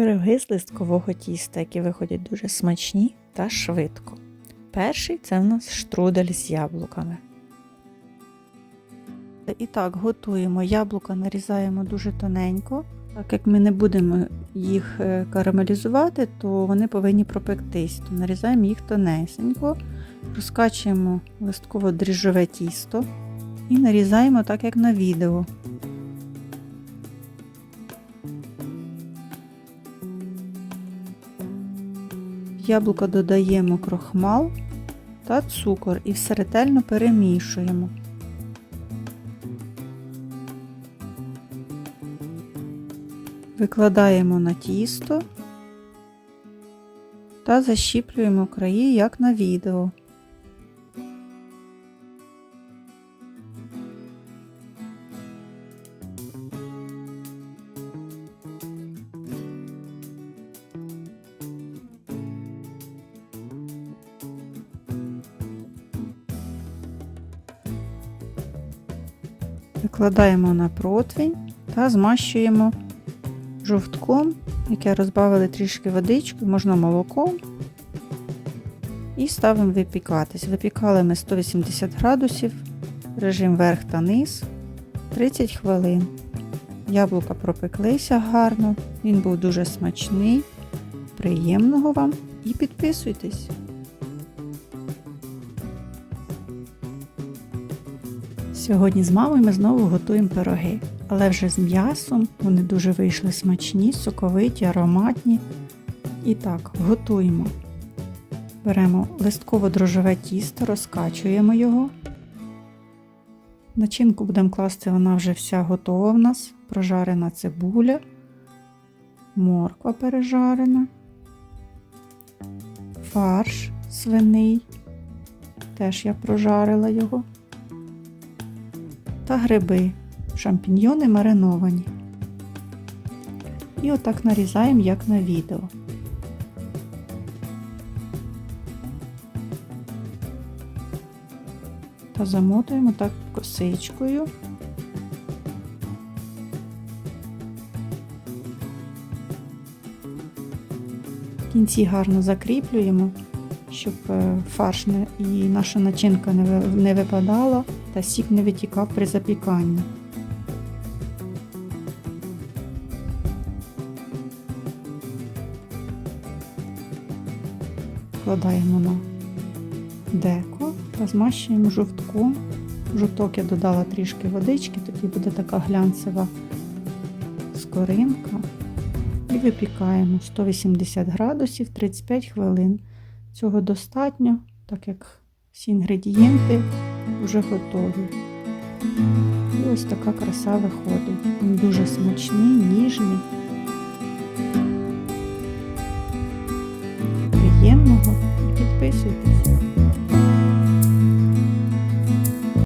Пироги з листкового тіста, які виходять дуже смачні та швидко. Перший це в нас штрудель з яблуками. І так, готуємо. Яблука нарізаємо дуже тоненько. Так як ми не будемо їх е, карамелізувати, то вони повинні пропектись. То нарізаємо їх тонесенько, розкачуємо листково дріжджове тісто і нарізаємо так, як на відео. Яблука додаємо крохмал та цукор і все ретельно перемішуємо. Викладаємо на тісто та защіплюємо краї, як на відео. Викладаємо на противень та змащуємо жовтком, яке розбавили трішки водичкою, можна молоком. І ставимо випікатись. Випікали ми 180 градусів, режим верх та низ 30 хвилин. Яблука пропеклися гарно, він був дуже смачний. Приємного вам і підписуйтесь! Сьогодні з мамою ми знову готуємо пироги, але вже з м'ясом. Вони дуже вийшли смачні, соковиті, ароматні. І так, готуємо. Беремо листково-дрожжеве тісто, розкачуємо його. Начинку будемо класти, вона вже вся готова в нас. Прожарена цибуля, морква пережарена, фарш свиний. Теж я прожарила його та гриби, шампіньйони мариновані. І отак нарізаємо, як на відео. Та замотуємо так косичкою. В кінці гарно закріплюємо, щоб е, фарш і наша начинка не випадала та сік не витікав при запіканні. Вкладаємо на деко та змащуємо жовтком. Жовток я додала трішки водички, тоді буде така глянцева скоринка. І випікаємо 180 градусів 35 хвилин. Цього достатньо, так як всі інгредієнти вже готові. І ось така краса виходить. Він дуже смачний, ніжний. Приємного і підписуйтесь.